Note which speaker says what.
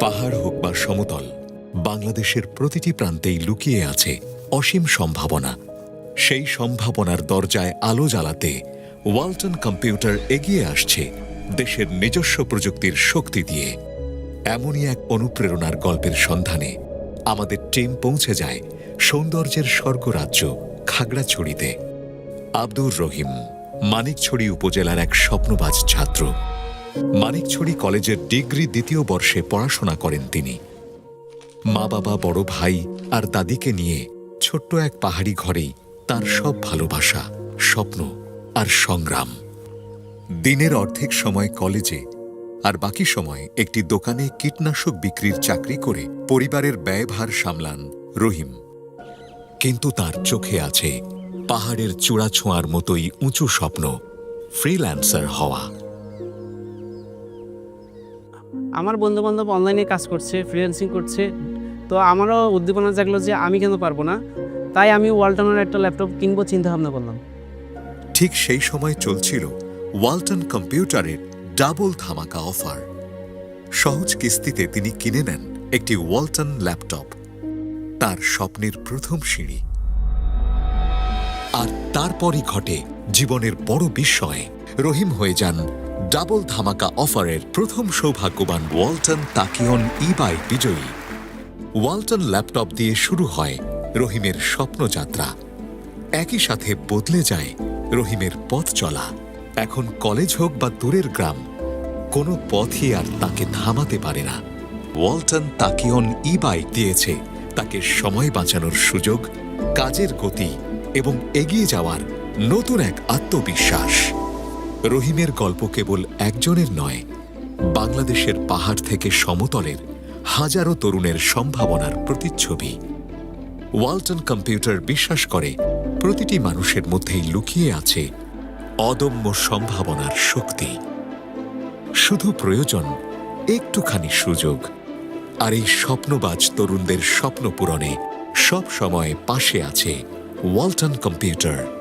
Speaker 1: পাহাড় হোক বা সমতল, বাংলাদেশের প্রতিটি প্রান্তেই লুকিয়ে আছে অসীম সম্ভাবনা। সেই সম্ভাবনার দরজায় আলো জ্বালাতে ওয়ালটন কম্পিউটার এগিয়ে আসছে দেশের নিজস্ব প্রযুক্তির শক্তি দিয়ে। এমনই এক অনুপ্রেরণার গল্পের সন্ধানে আমাদের টিম পৌঁছে যায় সৌন্দর্যের স্বর্গরাজ্য খাগড়াছড়িতে। আব্দুর রহিম, মানিকছড়ি উপজেলার এক স্বপ্নবাজ ছাত্র। মানিকছড়ি কলেজের ডিগ্রি দ্বিতীয় বর্ষে পড়াশোনা করেন তিনি। মা বাবা, বড় ভাই আর দাদিকে নিয়ে ছোট্ট এক পাহাড়ি ঘরেই তার সব ভালোবাসা, স্বপ্ন আর সংগ্রাম। দিনের অর্ধেক সময় কলেজে আর বাকি সময় একটি দোকানে কীটনাশক বিক্রির চাকরি করে পরিবারের ব্যয়ভার সামলান রহিম। কিন্তু তার চোখে আছে পাহাড়ের চূড়াছোঁয়ার মতোই উঁচু স্বপ্ন, ফ্রিল্যান্সার হওয়া।
Speaker 2: আমার বন্ধু বান্ধব অনলাইনে কাজ করছে ফ্রিল্যান্সিং করছে। তো আমারও উদ্দীপনা জাগলো যে আমি কেন পারব না? তাই আমি ওয়ালটনের একটা ল্যাপটপ কিনবো চিন্তা ভাবনা করলাম।
Speaker 1: ঠিক সেই সময় চলছিল ওয়ালটন কম্পিউটারের ডাবল ধামাকা অফার সহজ কিস্তিতে তিনি কিনে নেন একটি ওয়ালটন ল্যাপটপ তার স্বপ্নের প্রথম সিঁড়ি। আর তারপরই ঘটে জীবনের বড় বিস্ময় রহিম হয়ে যান ডাবল ধামাকা অফারের প্রথম সৌভাগ্যবান ওয়ালটন তাকিয়ন ই বাইক বিজয়ী। ওয়ালটন ল্যাপটপ দিয়ে শুরু হয় রহিমের স্বপ্নযাত্রা। একই সাথে বদলে যায় রহিমের পথ চলা। এখন কলেজ হোক বা দূরের গ্রাম, কোনো পথই আর তাকে থামাতে পারে না। ওয়ালটন তাকিয়ন ই বাইক দিয়েছে তাকে সময় বাঁচানোর সুযোগ, কাজের গতি এবং এগিয়ে যাওয়ার নতুন এক আত্মবিশ্বাস। রহিমের গল্প কেবল একজনের নয়, বাংলাদেশের পাহাড় থেকে সমতলের হাজারো তরুণের সম্ভাবনার প্রতিচ্ছবি। ওয়ালটন কম্পিউটার বিশ্বাস করে, প্রতিটি মানুষের মধ্যেই লুকিয়ে আছে অদম্য সম্ভাবনার শক্তি। শুধু প্রয়োজন একটুখানি সুযোগ, আর এই স্বপ্নবাজ তরুণদের স্বপ্ন পূরণে সব সময় পাশে আছে ওয়ালটন কম্পিউটার।